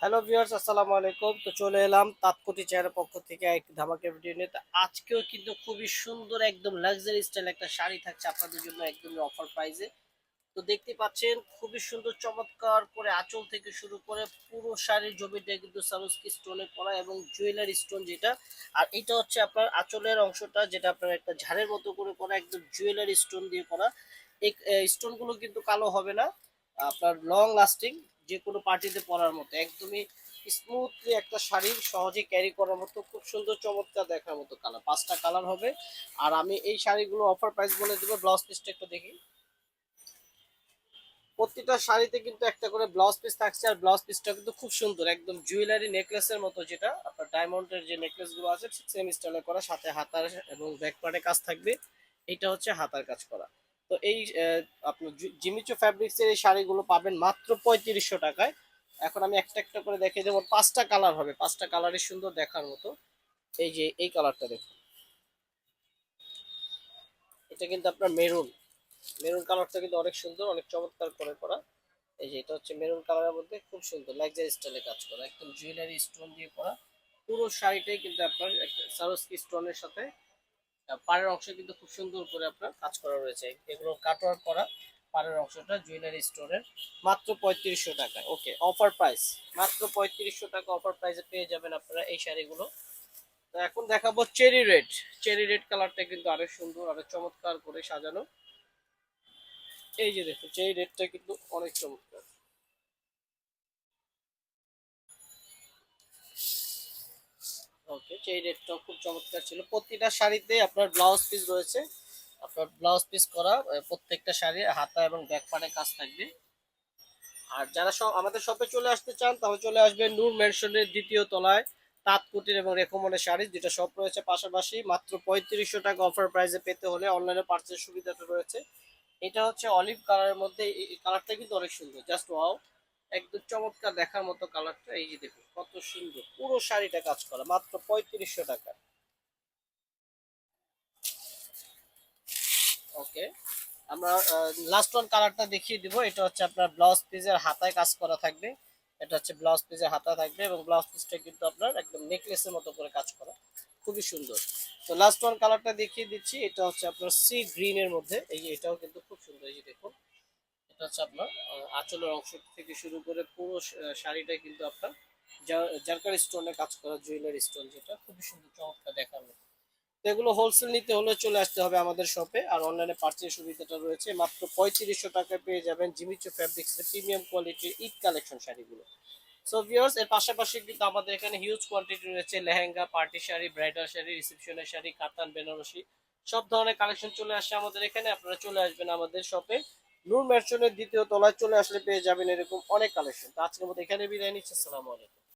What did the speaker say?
Hello viewers আসসালামু আলাইকুম। তো চলে এলাম তাৎকটি চায়ের পক্ষ থেকে এক ধামাকে ভিডিও নিয়ে। তো আজকেও কিন্তু খুবই সুন্দর, একদম লাক্সারি স্টাইল একটা শাড়ি থাকছে আপনাদের জন্য একদমই অফার প্রাইসে তো দেখতে পাচ্ছেন, খুবই সুন্দর, চমৎকার করে আঁচল থেকে শুরু করে পুরো শাড়ির জমিটা কিন্তু সারস্কি স্টোনে করা এবং জুয়েলারি স্টোন যেটা। আর এটা হচ্ছে আপনার আঁচলের অংশটা, যেটা আপনার একটা ঝাড়ের মতো করে করা একদম জুয়েলারি স্টোন দিয়ে করা এই স্টোনগুলো কিন্তু কালো হবে না, আপনার লং লাস্টিং যে কোনো পার্টিতে পরার মতো, একদমই স্মুথলি একটা শাড়ি সহজে ক্যারি করার মতো, খুব সুন্দর চমৎকার দেখার মতো কালার পাঁচটা কালার হবে। আর আমি এই শাড়িগুলো অফার প্রাইস বলে দেবো ব্লাউজ পিসটা একটু দেখি। প্রতিটা শাড়িতে কিন্তু একটা করে ব্লাউজ পিস থাকছে, আর ব্লাউজ পিসটা কিন্তু খুব সুন্দর, একদম জুয়েলারি নেকলেসের মতো যেটা। আপনার ডায়মন্ডের যে নেকলেসগুলো আছে সেম স্টাইলে করা, সাথে হাতার এবং ব্যাক পার্টে কাজ থাকবে। এটা হচ্ছে হাতার কাজ করা। তো এই আপনার জিমিচো ফ্যাব্রিক্সের এই শাড়িগুলো পাবেন মাত্র পঁয়ত্রিশশো টাকায়। এখন আমি একটা একটা করে দেখিয়ে দেবো। পাঁচটা কালার হবে। পাঁচটা কালারই সুন্দর দেখার মতো। এই যে, এই কালারটা দেখুন। এটা কিন্তু আপনার মেরুন। মেরুন কালারটা কিন্তু অনেক সুন্দর, অনেক চমৎকার করে করা। এই যে, এটা হচ্ছে মেরুন কালারের মধ্যে খুব সুন্দর লাক্সারি স্টাইলে কাজ করা। একদম জুয়েলারি স্টোন দিয়ে করা। পুরো শাড়িটাই কিন্তু আপনার সারস্কি স্টোনের সাথে পাড়ের অংশ কিন্তু খুব সুন্দর করে আপনার কাজ করা রয়েছে। এগুলো কাটওয়ার্ক করা পাড়ের অংশটা জুয়েলারি স্টোরের মাত্র পঁয়ত্রিশশো টাকা ওকে অফার প্রাইস মাত্র পঁয়ত্রিশশো টাকা অফার প্রাইসে পেয়ে যাবেন আপনারা এই শাড়িগুলো। তো এখন দেখাবো চেরি রেড চেরি রেড কালারটা কিন্তু আরও সুন্দর, আরও চমৎকার করে সাজানো। এই যে দেখুন চেরি রেডটা কিন্তু অনেক চমৎকার। ওকে চেরি রেডটাও খুব চমৎকার ছিল। প্রতিটা শাড়িতে আপনার ব্লাউজ পিস রয়েছে। আপনার ব্লাউজ পিস করা প্রত্যেকটা শাড়ি, হাতা এবং ব্যাক কাজ থাকবে। আর যারা সব আমাদের শপে চলে আসতে চান, তাহলে চলে আসবেন নূর মেনশনের দ্বিতীয় তলায়, তাঁতকুটির এবং রেকমনের শাড়ি, যেটা শপ রয়েছে পাশাপাশি। মাত্র পঁয়ত্রিশশো টাকা অফার প্রাইসে পেতে হলে অনলাইনে পার্চেস সুবিধাটা রয়েছে। এটা হচ্ছে অলিভ কালারের মধ্যে, এই কালারটা কিন্তু অনেক সুন্দর জাস্ট ওয়াও একদম চমৎকার দেখার মতো কালারটা, এই যে দেখুন, কত সুন্দর, পুরো শাড়িটা কাজ করা, মাত্র পঁয়ত্রিশশো টাকা। ওকে, আমরা লাস্ট ওয়ান কালারটা দেখিয়ে দিব, এটা হচ্ছে আপনার ব্লাউজ পিসের হাতায় কাজ করা থাকবে। এটা হচ্ছে ব্লাউজ পিসের হাতা থাকবে এবং ব্লাউজ পিসটা কিন্তু আপনার একদম নেকলেসের মতো করে কাজ করা, খুবই সুন্দর। তো লাস্ট ওয়ান কালারটা দেখিয়ে দিচ্ছি, এটা হচ্ছে আপনার সি গ্রিন এর মধ্যে, এই এটাও কিন্তু খুব সুন্দর, এই যে দেখুন। এটা হচ্ছে আপনার আঁচলের অংশ থেকে শুরু করে পুরো শাড়িটা কিন্তু আপনার জারকার স্টোনে কাজ করা, জুয়েলারি স্টোন যেটা, খুবই সুন্দর, চমৎকার তো এগুলো হোলসেল নিতে হলে চলে আসতে হবে আমাদের শপে আর অনলাইনে পার্চেস সুবিধাটা রয়েছে, মাত্র পঁয়ত্রিশশো টাকায় পেয়ে যাবেন জিমিচো ফ্যাব্রিক্সের প্রিমিয়াম কোয়ালিটির ঈদ কালেকশন শাড়িগুলো। সো ভিউয়ার্স এর পাশাপাশি কিন্তু আমাদের এখানে হিউজ কোয়ান্টিটি রয়েছে, লেহেঙ্গা পার্টি শাড়ি ব্রাইডাল শাড়ি রিসেপশনের শাড়ি, কাতান, বেনারসি, সব ধরনের কালেকশন চলে আসে আমাদের এখানে, আপনারা চলে আসবেন আমাদের শপে নূর ম্যানশনের দ্বিতীয় তলায় চলে আসলে পেয়ে যাবেন এরকম অনেক কালেকশন তো আজকের মতো এখানে বিদায় নিচ্ছি। আসসালামু আলাইকুম।